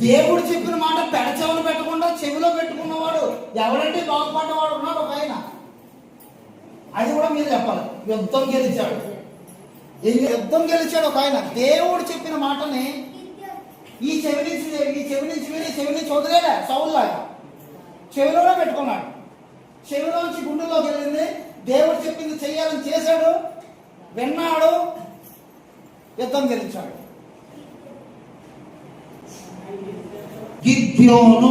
దేవుడు చెప్పిన మాట పెడచెవులు పెట్టకుండా చెవిలో పెట్టుకున్నవాడు ఎవడంటే బాగుపడ్డవాడు ఉన్నాడు ఒక ఆయన. అది కూడా మీరు చెప్పాలి. యుద్ధం గెలిచాడు. ఈ యుద్ధం గెలిచాడు ఒక ఆయన. దేవుడు చెప్పిన మాటని ఈ చెవి నుంచి ఈ చెవి నుంచి విని చెవి నుంచి వదిలేడా సౌల్లాగా చెవిలోనే పెట్టుకున్నాడు. చెవిలోంచి గుండెలోకి వెళ్ళింది. దేవుడు చెప్పింది చెయ్యాలని చేశాడు. విన్నాడు. యుద్ధం గెలిచాడు. గిద్యోను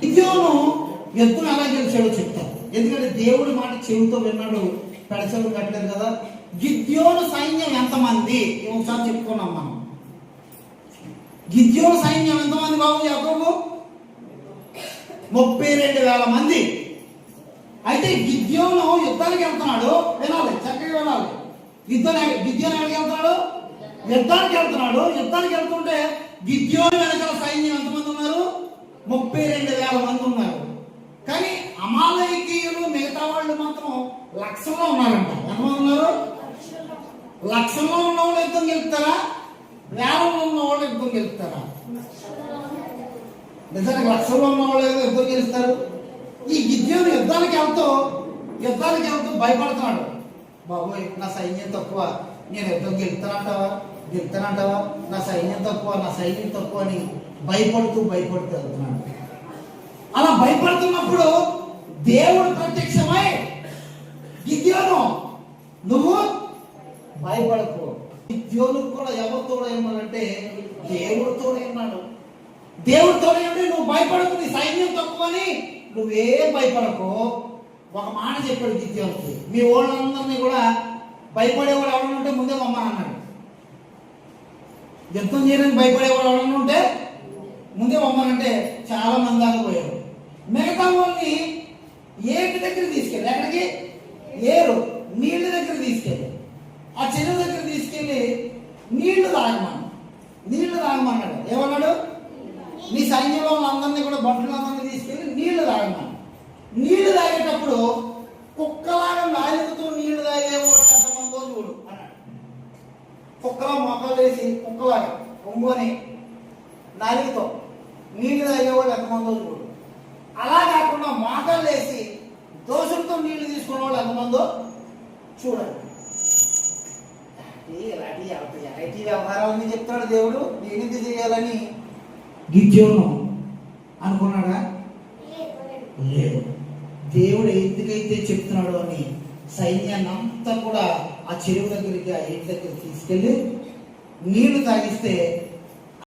గిద్యోను ఎద్దును ఎలా గెలిచాడో చెప్తారు ఎందుకంటే దేవుడి మాట చెవితో విన్నాడు. పెడచెవులు కట్టలేదు కదా. గిద్యోను సైన్యం ఎంతమంది? ఒకసారి చెప్పుకున్నాం మనం గిద్యోను సైన్యం ఎంతమంది బాబు యాకోబు? ముప్పై రెండు వేల మంది. అయితే గిద్యోను యుద్ధానికి వెళ్తున్నాడు. వినాలి చక్కగా వినాలి. యుద్ధం గిద్యోను ఎక్కడికి యుద్ధానికి వెళ్తున్నాడు. యుద్ధానికి వెళ్తుంటే గిద్యోని వెనకాల సైన్యం ఎంతమంది ఉన్నారు? ముప్పై రెండు వేల మంది ఉన్నారు. కానీ అమాలయకీయులు మిగతా వాళ్ళు మాత్రం లక్షల్లో ఉన్నారంట. ఎంతమంది ఉన్నారు? లక్షల్లో ఉన్న వాళ్ళు యుద్ధం గెలుపుతారా? వేలలో ఉన్న వాళ్ళు యుద్ధం గెలుపుతారా? నిజానికి లక్షల్లో ఉన్న వాళ్ళు ఏదో యుద్ధం గెలుస్తారు? ఈ గిద్యోని యుద్ధానికి వెళ్తూ యుద్ధానికి వెళ్తూ భయపడుతున్నాడు. బాబోయ్ నా సైన్యం తక్కువ. నేను యుద్ధం గెలుపుతానంటావా? గెలుతానంటావా నా సైన్యం తక్కువ నా సైన్యం తక్కువ అని భయపడుతూ భయపడుతూ వెళ్తున్నాడు. అలా భయపడుతున్నప్పుడు దేవుడు ప్రత్యక్షమై గిద్యోను నువ్వు భయపడకు. గిద్యోను కూడా ఎవరితో ఏమన్నాడంటే దేవుడితో ఏమన్నాడు దేవుడితో ఏమంటే నువ్వు భయపడకు నీ సైన్యం తక్కువని నువ్వేం భయపడకు. ఒక మాట చెప్పాడు గిద్యోనికి. మీ వాళ్ళందరినీ కూడా భయపడేవాడు ఎవరు ఉంటే ముందే మమ్మని అన్నాడు. యుద్ధం చేయడానికి భయపడేవాడు ఎవరైనా ఉంటే ముందే మమ్మనంటే చాలా మంది దాకా పోయారు. మిగతా వాళ్ళని ఏటి దగ్గర తీసుకెళ్ళి ఎక్కడికి? ఏరు నీళ్ళ దగ్గర తీసుకెళ్ళి. ఆ చెరువు దగ్గర తీసుకెళ్ళి నీళ్ళు తాగమన్నాడు నీళ్ళు తాగమన్నాడు ఏమన్నాడు నీ సైన్యంలో అందరినీ కూడా భటులందరినీ తీసుకెళ్ళి నీళ్ళు తాగమన్నాడు నీళ్ళు తాగేటప్పుడు కుక్కలాగా నాలుగుతూ నీళ్ళు తాగేవాడు ఎంతమందో చూడు అన్నాడు కుక్కలా మొక్కలు వేసి కుక్కలాగా ఒంగోని నాలుగుతో నీళ్ళు తాగేవాడు ఎంతమందో చూడు. అలా కాకుండా మోకాలు వేసి దోషంతో నీళ్ళు తీసుకునే వాళ్ళు ఎంతమందో చూడండి. ఇలాంటి ఐటీ వ్యవహారాలని చెప్తాడు దేవుడు. నేనిది చేయాలని? గిద్యోను అనుకున్నాడా? లేదు. దేవుడు ఎందుకైతే చెప్తున్నాడు అని సైన్యాన్ని అంతా కూడా ఆ చెరువు దగ్గరికి ఆ ఏటి దగ్గరికి తీసుకెళ్ళి నీళ్ళు తాగిస్తే